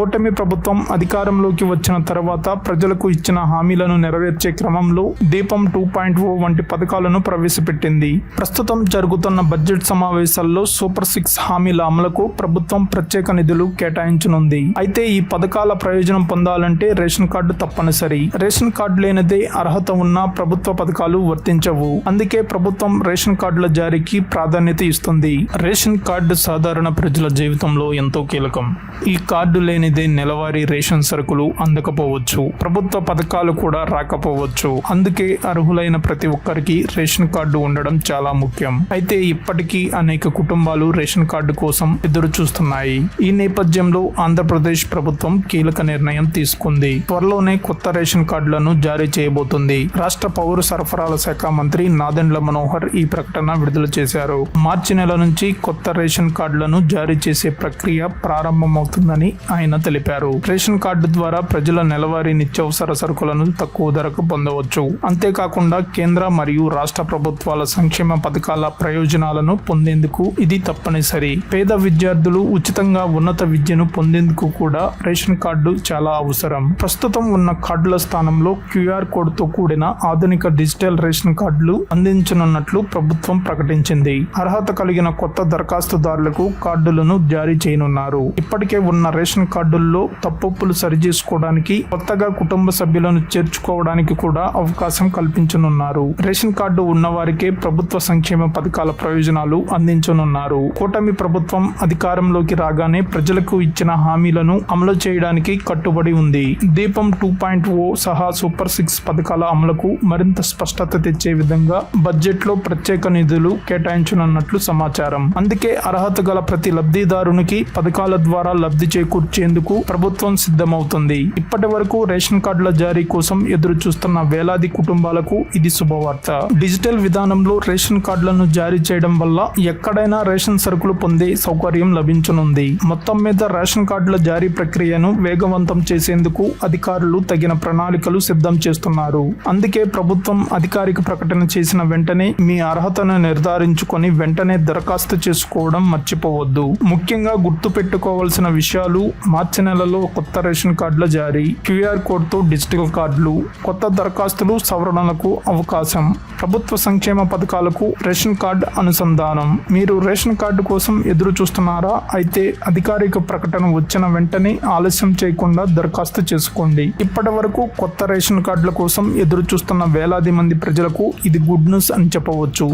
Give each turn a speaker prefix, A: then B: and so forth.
A: కూటమి ప్రభుత్వం అధికారంలోకి వచ్చిన తర్వాత ప్రజలకు ఇచ్చిన హామీలను నెరవేర్చే క్రమంలో దీపం టూ పాయింట్ ఓ వంటి పథకాలను ప్రవేశపెట్టింది. ప్రస్తుతం జరుగుతున్న బడ్జెట్ సమావేశాల్లో సూపర్ సిక్స్ హామీల అమలుకు ప్రభుత్వం ప్రత్యేక నిధులు కేటాయించనుంది. అయితే ఈ పథకాల ప్రయోజనం పొందాలంటే రేషన్ కార్డు తప్పనిసరి. రేషన్ కార్డు లేనిదే అర్హత ఉన్న ప్రభుత్వ పథకాలు వర్తించవు. అందుకే ప్రభుత్వం రేషన్ కార్డుల జారీకి ప్రాధాన్యత ఇస్తుంది. రేషన్ కార్డు సాధారణ ప్రజల జీవితంలో ఎంతో కీలకం. ఈ కార్డు లేని లేనిదే నెలవారీ రేషన్ సరుకులు అందకపోవచ్చు. ప్రభుత్వ పథకాలు కూడా రాకపోవచ్చు. అందుకే అర్హులైన ప్రతి ఒక్కరికి రేషన్ కార్డు ఉండడం చాలా ముఖ్యం. అయితే ఇప్పటికీ అనేక కుటుంబాలు రేషన్ కార్డు కోసం ఎదురు చూస్తున్నాయి ఈ నేపథ్యంలో ఆంధ్రప్రదేశ్ ప్రభుత్వం కీలక నిర్ణయం తీసుకుంది. త్వరలోనే కొత్త రేషన్ కార్డులను జారీ చేయబోతుంది. రాష్ట్ర పౌర సరఫరాల శాఖ మంత్రి నాదెండ్ల మనోహర్ ఈ ప్రకటన విడుదల చేశారు. మార్చి నెల నుంచి కొత్త రేషన్ కార్డులను జారీ చేసే ప్రక్రియ ప్రారంభమవుతుందని ఆయన తెలిపారు. రేషన్ కార్డు ద్వారా ప్రజల నెలవారీ నిత్యావసర సరుకులను తక్కువ ధరకు పొందవచ్చు. అంతేకాకుండా కేంద్ర మరియు రాష్ట్ర ప్రభుత్వాల సంక్షేమ పథకాల ప్రయోజనాలను పొందేందుకు ఇది తప్పనిసరి. పేద విద్యార్థులు ఉచితంగా ఉన్నత విద్యను పొందేందుకు కూడా రేషన్ కార్డు చాలా అవసరం. ప్రస్తుతం ఉన్న కార్డుల స్థానంలో క్యూఆర్ కోడ్తో కూడిన ఆధునిక డిజిటల్ రేషన్ కార్డులు అందించనున్నట్లు ప్రభుత్వం ప్రకటించింది. అర్హత కలిగిన కొత్త దరఖాస్తుదారులకు కార్డులను జారీ చేయనున్నారు. ఇప్పటికే ఉన్న రేషన్ కార్డుల్లో తప్పులు సరిచేసుకోవడానికి కొత్తగా కుటుంబ సభ్యులను చేర్చుకోవడానికి కూడా అవకాశం కల్పించనున్నారు. రేషన్ కార్డు ఉన్న వారికే ప్రభుత్వ సంక్షేమ పథకాల ప్రయోజనాలు అందించనున్నారు. కూటమి ప్రభుత్వం అధికారంలోకి రాగానే ప్రజలకు ఇచ్చిన హామీలను అమలు చేయడానికి కట్టుబడి ఉంది. దీపం టూ పాయింట్ ఓ సహా సూపర్ సిక్స్ పథకాల అమలుకు మరింత స్పష్టత తెచ్చే విధంగా బడ్జెట్లో ప్రత్యేక నిధులు కేటాయించనున్నట్లు సమాచారం. అందుకే అర్హత గల ప్రతి లబ్ధిదారునికి పథకాల ద్వారా లబ్ధి చేకూర్చే చేసేందుకు ప్రభుత్వం సిద్ధమవుతుంది. ఇప్పటి వరకు రేషన్ కార్డుల జారీ కోసం ఎదురు చూస్తున్న వేలాది కుటుంబాలకు ఇది శుభవార్త. డిజిటల్ విధానంలో రేషన్ కార్డులను జారీ చేయడం వల్ల ఎక్కడైనా రేషన్ సరుకులు పొందే సౌకర్యం లభించనుంది. మొత్తం మీద రేషన్ కార్డుల జారీ ప్రక్రియను వేగవంతం చేసేందుకు అధికారులు తగిన ప్రణాళికలు సిద్ధం చేస్తున్నారు. అందుకే ప్రభుత్వం అధికారిక ప్రకటన చేసిన వెంటనే మీ అర్హతను నిర్ధారించుకొని వెంటనే దరఖాస్తు చేసుకోవడం మర్చిపోవద్దు. ముఖ్యంగా గుర్తు పెట్టుకోవాల్సిన విషయాలు మార్చి నెలలో కొత్త రేషన్ కార్డుల జారీ క్యూఆర్ కోడ్తో డిజిటల్ కార్డులు కొత్త దరఖాస్తులు సవరణలకు అవకాశం ప్రభుత్వ సంక్షేమ పథకాలకు రేషన్ కార్డు అనుసంధానం. మీరు రేషన్ కార్డు కోసం ఎదురు చూస్తున్నారా అయితే అధికారిక ప్రకటన వచ్చిన వెంటనే ఆలస్యం చేయకుండా దరఖాస్తు చేసుకోండి. ఇప్పటి వరకు కొత్త రేషన్ కార్డుల కోసం ఎదురు చూస్తున్న వేలాది మంది ప్రజలకు ఇది గుడ్ న్యూస్ అని చెప్పవచ్చు.